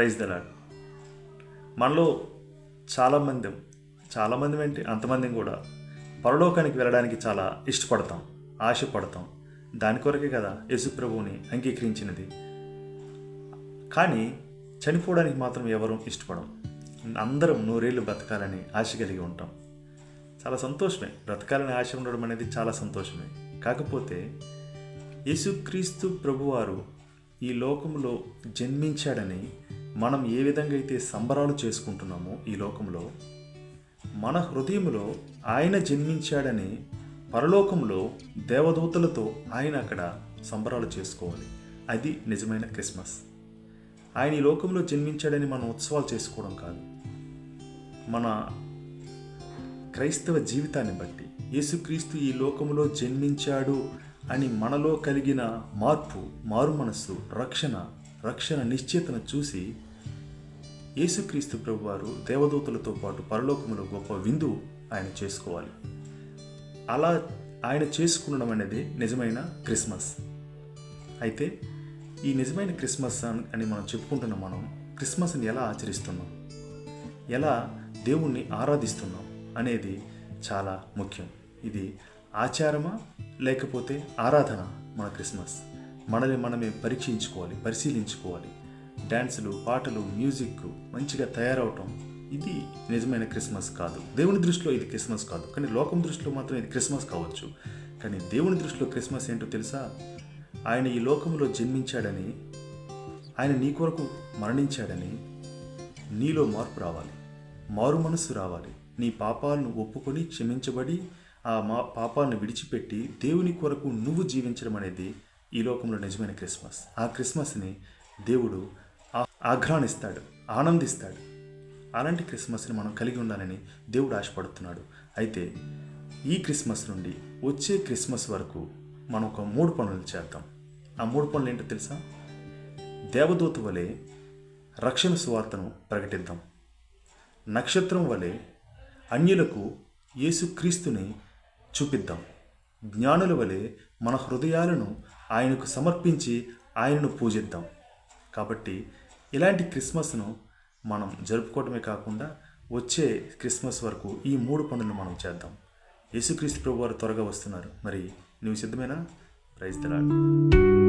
Praise the Lord మనలో చాలామంది చాలామంది ఏంటి అంతమంది కూడా పరలోకానికి వెళ్ళడానికి చాలా ఇష్టపడతాం ఆశపడతాం. దాని కొరకే కదా యేసు ప్రభువుని అంగీకరించినది. కానీ చనిపోవడానికి మాత్రం ఎవరూ ఇష్టపడం అందరం నూరేళ్ళు బ్రతకాలని ఆశ కలిగి ఉంటాం. చాలా సంతోషమే. బ్రతకాలని ఆశ ఉండడం అనేది చాలా సంతోషమే. కాకపోతే యేసుక్రీస్తు ప్రభువారు ఈ లోకంలో జన్మించాడని మనం ఏ విధంగా అయితే సంబరాలు చేసుకుంటున్నామో ఈ లోకంలో మన హృదయంలో ఆయన జన్మించాడని పరలోకంలో దేవదూతలతో ఆయన అక్కడ సంబరాలు చేసుకోవాలి. అది నిజమైన క్రిస్మస్. ఆయన ఈ లోకంలో జన్మించాడని మనం ఉత్సవాలు చేసుకోవడం కాదు. మన క్రైస్తవ జీవితాన్ని బట్టి యేసుక్రీస్తు ఈ లోకంలో జన్మించాడు అని మనలో కలిగిన మార్పు మారు మనస్సు రక్షణ రక్షణ నిశ్చేతను చూసి యేసుక్రీస్తు ప్రభువారు దేవదూతలతో పాటు పరలోకములో గొప్ప విందు ఆయన చేసుకోవాలి. అలా ఆయన చేసుకునడం అనేది నిజమైన క్రిస్మస్. అయితే ఈ నిజమైన క్రిస్మస్ అని మనం చెప్పుకుంటున్న మనం క్రిస్మస్ని ఎలా ఆచరిస్తున్నాం? ఎలా దేవుణ్ణి ఆరాధిస్తున్నాం అనేది చాలా ముఖ్యం. ఇది ఆచారమా లేకపోతే ఆరాధన మన క్రిస్మస్? మనల్ని మనమే పరీక్షించుకోవాలి పరిశీలించుకోవాలి. డ్యాన్సులు పాటలు మ్యూజిక్ మంచిగా తయారవటం ఇది నిజమైన క్రిస్మస్ కాదు. దేవుని దృష్టిలో ఇది క్రిస్మస్ కాదు. కానీ లోకం దృష్టిలో మాత్రం ఇది క్రిస్మస్ కావచ్చు. కానీ దేవుని దృష్టిలో క్రిస్మస్ ఏంటో తెలుసా? ఆయన ఈ లోకంలో జన్మించాడని ఆయన నీ కొరకు మరణించాడని నీలో మార్పు రావాలి. మారు మనస్సు రావాలి. నీ పాపాలను ఒప్పుకొని క్షమించబడి ఆ మా పాపాలను విడిచిపెట్టి దేవుని కొరకు నువ్వు జీవించడం అనేది ఈ లోకంలో నిజమైన క్రిస్మస్. ఆ క్రిస్మస్ని దేవుడు ఆ- ఆఘ్రానిస్తాడు ఆనందిస్తాడు. అలాంటి క్రిస్మస్ని మనం కలిగి ఉండాలని దేవుడు ఆశపడుతున్నాడు. అయితే ఈ క్రిస్మస్ నుండి వచ్చే క్రిస్మస్ వరకు మనం ఒక మూడు పనులు చేద్దాం. ఆ మూడు పనులు ఏంటో తెలుసా? దేవదూత వలె రక్షణ సువార్తను ప్రకటిద్దాం. నక్షత్రం వలె అన్యులకు యేసుక్రీస్తుని చూపిద్దాం. జ్ఞానుల వలె మన హృదయాలను ఆయనకు సమర్పించి ఆయనను పూజిద్దాం. కాబట్టి ఇలాంటి క్రిస్మస్ను మనం జరుపుకోవటమే కాకుండా వచ్చే క్రిస్మస్ వరకు ఈ మూడు పనులు మనం చేద్దాం. యేసుక్రీస్తు ప్రభు వారు త్వరగా వస్తున్నారు. మరి నువ్వు సిద్ధమేనా? ప్రైజ్ తెలాడు